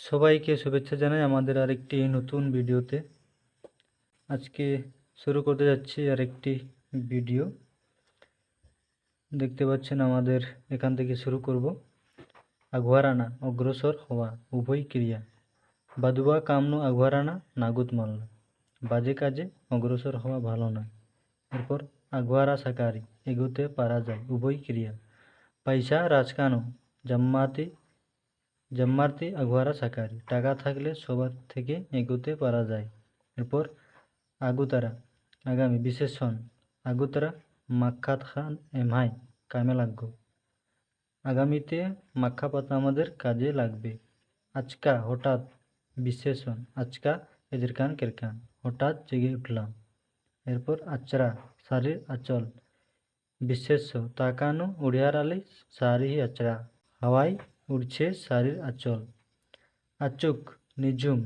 সবাইকে শুভেচ্ছা জানাই আমাদের আরেকটি নতুন ভিডিওতে। আজকে শুরু করতে যাচ্ছি আরেকটি ভিডিও। দেখতে পাচ্ছেন আমাদের এখান থেকে শুরু করব। আঘুয়ারানা অগ্রসর হওয়া উভয় ক্রিয়া। বাদুয়া কামনু আঘুয়ারানা নাগুত মাল্লা। বাজে কাজে অগ্রসর হওয়া ভালো নয়। এরপর আঘুয়ারা সাকারি, এগোতে পারা যায় উভয় ক্রিয়া। পয়সা রাজকানো, জাম্মাতি জাম্মার্তি আঘুয়ারা সাকারি টাকা থাকলে সবার থেকে এগোতে পারা যায় এরপর আগুতারা আগামী বিশেষণ আগুতারা মাক্ষাত খান এমহাই কামে লাগবে আগামীতে মাক্ষা পাতা আমাদের কাজে লাগবে আজকা হঠাৎ বিশেষণ আজকা এদের কান কেরকান হঠাৎ জেগে উঠলাম এরপর আচরা শাড়ির আঁচল বিশেষ্য তাকানো উড়িয়ার আলি শাড়ি আচরা হাওয়ায় উড়ছে শাড়ির আঁচল। আচুক, নিঝুম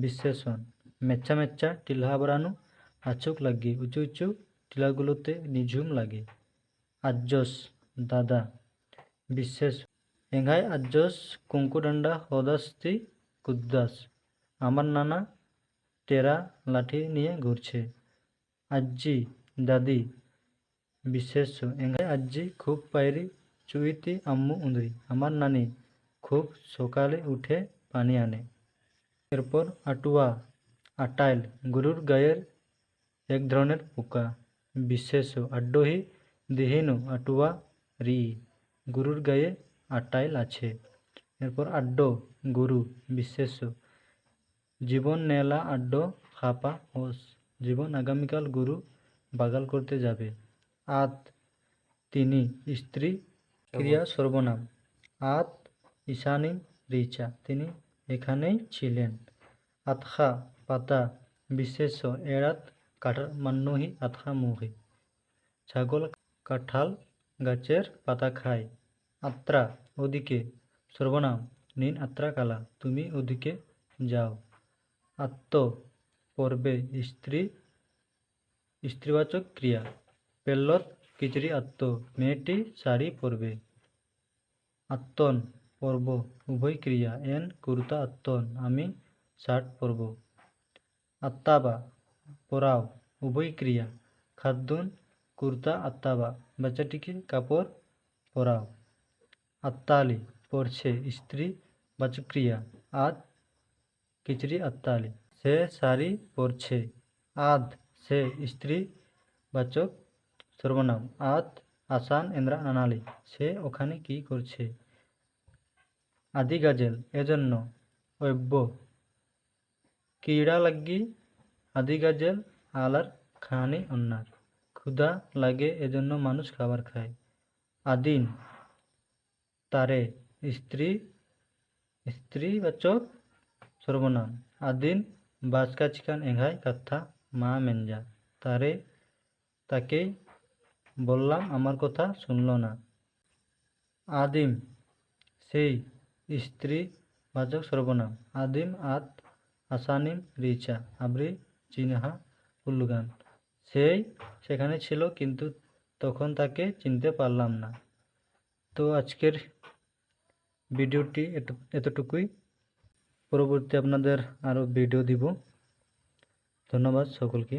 বিশেষণ মেচ্ছা মেচ্ছা টিলা বাড়ানো আচুক লাগে। উঁচু উঁচু টিলাগুলোতে নিঝুম লাগে। আজ্জস, দাদা। বিশেষ এঙ্ঘাই আজ্জস, কুঙ্কুডান্ডা, হদাস্তি, কুদ্দাস। আমার নানা টেরা লাঠি নিয়ে ঘুরছে। আজ্জি, দাদি। বিশেষ্য এঙ্ঘাই আজ্জি, খুব পায়রি, চুইতি, আম্মু উঁদরি আমার নানি খুব সকালে উঠে পানি আনে। এরপর আটুয়া, আটাইল, গরুর গায়ের এক ধরনের পোকা বিশেষ আড্ডহি, দিহিনু, আটুয়া, রি, গরুর গায়ে আটাইল আছে। এরপর আড্ড, গরু বিশেষ জীবন নেলা, আড্ড, খাপা হোস জীবন আগামীকাল গরু বাগাল করতে যাবে। আত, তিনি স্ত্রী, ক্রিয়া, সর্বনাম। আত ঈশানী, রিচা, তিনি এখানেই ছিলেন। আতখা, পাতা, বিশেষ এড়াত কাঠাল, মান্নহি, আতখা, মুহি। ছাগল, কাঁঠাল গাছের পাতা খায়। আত্রা, ওদিকে। সর্বনাম, নিন আত্রা কালা, তুমি ওদিকে যাও। আত্ম, পর্বে স্ত্রী, স্ত্রীবাচক ক্রিয়া। পেল্লত কিচড়ি আত্ম, মেয়েটি শাড়ি পরবে। আত্মন পর্ব, উভয় ক্রিয়া এন কুর্তা আত্মন, আমি শার্ট পরব। আত্মাবা, পরাও, উভয় ক্রিয়া, খাদ্যন, কুর্তা আত্মাবা বাচ্চাটিকে কাপড়, পরাও। আত্মালি পড়ছে স্ত্রী বাচক ক্রিয়া আদ কিচড়ি আত্মালি সে শাড়ি পরছে আদ, সে স্ত্রী, বাচক, সর্বনাম, আদ, আসান এন্দ্রা নানালি সে ওখানে কি করছে? আদি গাজেল এজন্য অব্য। কীড়া লাগি আদি গাজেল আলার খানি অন্যার। ক্ষুধা লাগে, এজন্য মানুষ খাবার খায়। আদিন তারে, স্ত্রী স্ত্রী স্ত্রীবাচক সর্বনাম। আদিন বাজকা চিকান এঘাই কথা মা মেঞ্জা। তারে, তাকে বললাম, আমার কথা শুনল না। আদিম, সেই স্ত্রী বাচক সর্বনাম। আদিম আত আসানিম, রিচা, আবরি, চিনহা, উল্লুগান। সেই সেখানে ছিল, কিন্তু তখন তাকে চিনতে পারলাম না। তো আজকের ভিডিওটি এত, এতটুকুই। পরবর্তী আপনাদের আরও ভিডিও দিব। ধন্যবাদ সকলকে।